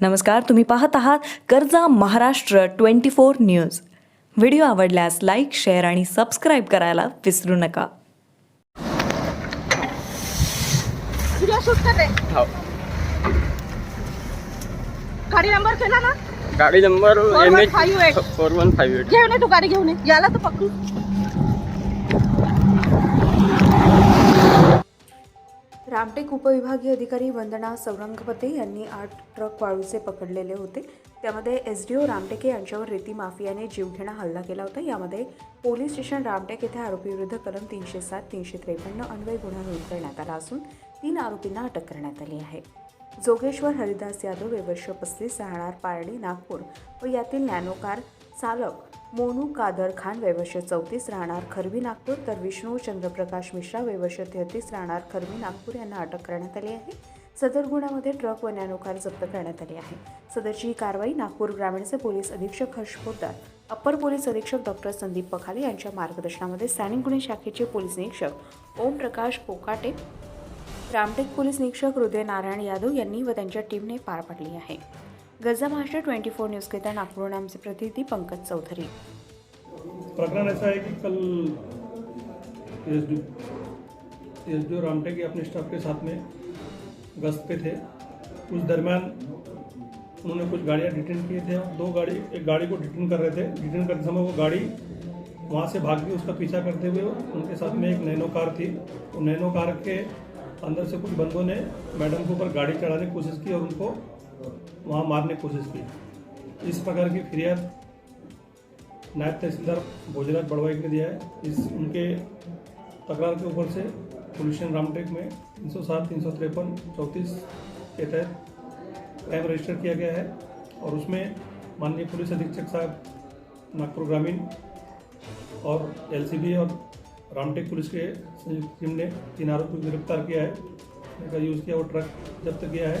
नमस्कार तुम्ही पाहत आहात कर्जा Maharashtra twenty four news. Video आवडल्यास लाईक शेअर आणि सबस्क्राईब करायला विसरू नका. हो. गाडी नंबर केला ना. गाडी number M H 4158. Four one five eight. घेऊन ये तू गाडी घेऊन ये. याला तर पकडू रामटेक उपविभागीय अधिकारी वंदना सौरंगपते यांनी आठ ट्रक वाळूचे पकडलेले होते. त्यामध्ये एस डी ओ रामटेके यांच्यावर रेती माफियाने जीवघेणा हल्ला केला होता. यामध्ये पोलीस स्टेशन रामटेक येथे आरोपीविरुद्ध कलम तीनशे सात तीनशे त्रेपन्न अन्वय गुन्हा नोंद करण्यात आला असून तीन आरोपींना अटक करण्यात आली आहे. जोगेश्वर हरिदास यादव हे वर्ष पस्तीस राहणार पारडी नागपूर व यातील नॅनो कार चालक मोनू कादर खान वैवर्ष चौतीस राहणार खरबी नागपूर तर विष्णू चंद्रप्रकाश मिश्रा वैवर्ष तेहतीस राहणार खरबी नागपूर यांना अटक करण्यात आली आहे. सदर गुन्ह्यामध्ये ट्रक व नॅनो जप्त करण्यात आली आहे. सदरची ही कारवाई नागपूर ग्रामीणचे पोलीस अधीक्षक हर्ष पोद्दार अप्पर पोलीस अधीक्षक डॉक्टर संदीप पखाले यांच्या मार्गदर्शनामध्ये स्थानिक गुन्हे शाखेचे पोलीस निरीक्षक ओम प्रकाश पोकाटे रामटेक पोलीस निरीक्षक हृदय नारायण यादव यांनी व त्यांच्या टीमने पार पाडली आहे. गरजा महाराष्ट्र ट्वेंटी फोर न्यूजकरिता नागपूर आमचे प्रतिनिधी पंकज चौधरी। प्रकरण ऐसा है कि कल S D S D Ramtek अपने स्टाफ के साथ में गश्त पे थे। उस दरमियान उन्होंने कुछ गाड़ियाँ डिटेन किए थे दो गाड़ी, एक गाड़ी को डिटेन कर रहे थे। डिटेन करते समय वो गाड़ी वहाँ से भाग गई उसका पीछा करते हुए उनके साथ में एक नैनो कार थी। नैनो कार के अंदर से कुछ बंदों ने मैडम के ऊपर गाड़ी चढ़ाने की कोशिश की और उनको वहाँ मारने की कोशिश की। इस प्रकार की फिरियाद नायब तहसीलदार भोजराज बड़वाई ने दिया है। इस उनके तकरार के ऊपर से पुलिस स्टेशन रामटेक में तीन सौ सात, तीन सौ तिरपन, चौंतीस के तहत क्राइम रजिस्टर किया गया है और उसमें माननीय पुलिस अधीक्षक साहब, नागपुर ग्रामीण और एलसीबी और रामटेक पुलिस के संयुक्त टीम ने तीन आरोपी को गिरफ़्तार किया है। यूज़ किया वो ट्रक जब्त किया है।